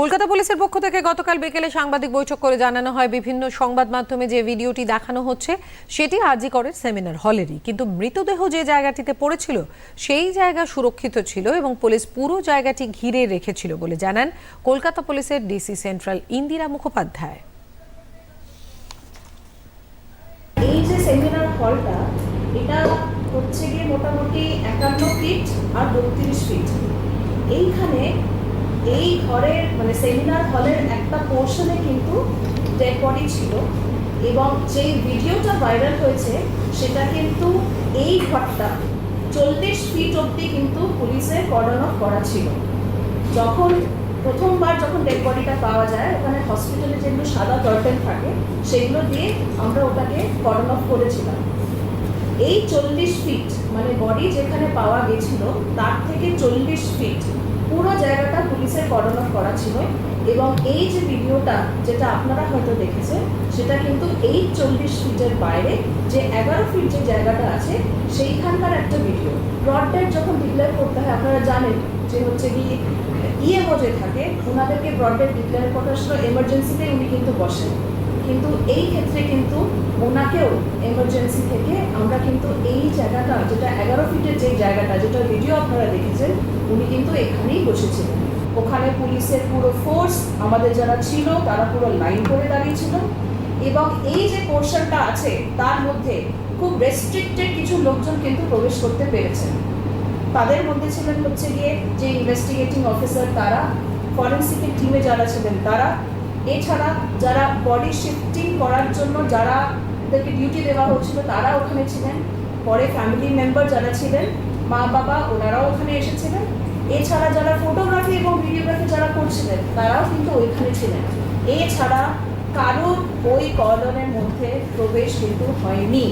কলকাতা পুলিশের পক্ষ থেকে গতকাল বিকেলে সাংবাদিক বৈঠক করে জানানো হয়, বিভিন্ন সংবাদ মাধ্যমে যে ভিডিওটি দেখানো হচ্ছে, সেটি আরজি করের সেমিনার হলেরই। কিন্তু মৃতদেহ যে জায়গাটিতে পড়েছিল, সেই জায়গা সুরক্ষিত ছিল এবং পুলিশ পুরো জায়গাটি ঘিরে রেখেছিল বলে জানান কলকাতা পুলিশের ডিসি সেন্ট্রাল ইন্দিরা মুখোপাধ্যায়। এই যে সেমিনার হলটা, এটা হচ্ছে গিয়ে মোটামুটি একান্ন ফিট আর বত্রিশ ফিট। এইখানে এই ঘরের মানে সেমিনার হলের একটা পোর্শনে কিন্তু ডেড বডি ছিল এবং যেই ভিডিওটা ভাইরাল হয়েছে, সেটা কিন্তু এই ঘরটা চল্লিশ ফিট অবধি কিন্তু পুলিশের কর্ডন অফ করা ছিল। যখন প্রথমবার যখন ডেড বডিটা পাওয়া যায়, ওখানে হসপিটালে যেগুলো সাদা কার্টেন থাকে, সেগুলো দিয়ে আমরা ওটাকে কর্ডন অফ করেছিলাম। এই চল্লিশ ফিট মানে বডি যেখানে পাওয়া গেছিল, তার থেকে চল্লিশ ফিট পুরো জায়গাটা পুলিশের কর্ডন করা ছিল এবং এই যে ভিডিওটা, যেটা আপনারা হয়তো দেখেছেন, সেটা কিন্তু এই চল্লিশ ফিটের বাইরে যে এগারো ফিট যে জায়গাটা আছে, সেইখানকার একটা ভিডিও ব্রডব্যান্ড যখন ডিক্লেয়ার করতে হয়, আপনারা জানেন যে হচ্ছে কি ইএমও যে থাকে, ওনাদেরকে ব্রডব্যান্ড ডিক্লেয়ার করার সময় এমার্জেন্সিতে উনি কিন্তু বসেন। কিন্তু এই ক্ষেত্রে কিন্তু ওনাকেও এমার্জেন্সি থেকে আমরা কিন্তু এই জায়গাটা, যেটা এগারো ফিটের যে জায়গাটা, যেটা ভিডিও আপনারা দেখেছেন, উনি কিন্তু এখানেই বসেছিলেন। ওখানে পুলিশের পুরো ফোর্স আমাদের যারা ছিল, তারা পুরো লাইন করে দাঁড়িয়েছিল। এবং এই যে পোর্শনটা আছে, তার মধ্যে খুব রেস্ট্রিক্টেড কিছু লোকজন কিন্তু প্রবেশ করতে পেরেছেন তাদের মধ্যে ছিলেন হচ্ছে গিয়ে যে ইনভেস্টিগেটিং অফিসার তারা ফরেন্সিকের টিমে যারা ছিলেন তারা। এছাড়া যারা বডি শিফটিং করার জন্য, যারা তাদেরকে ডিউটি দেওয়া হচ্ছিল, তারা ওখানে ছিলেন। পরে ফ্যামিলি মেম্বার যারা ছিলেন, মা, বাবা, ওনারাও ওখানে এসেছিলেন। এছাড়া যারা ফটোগ্রাফি এবং ভিডিওগ্রাফি যারা করছিলেন, তারাও কিন্তু ওইখানে ছিলেন। এছাড়া কারোর ওই কর্ডনের মধ্যে প্রবেশ কিন্তু হয়নি।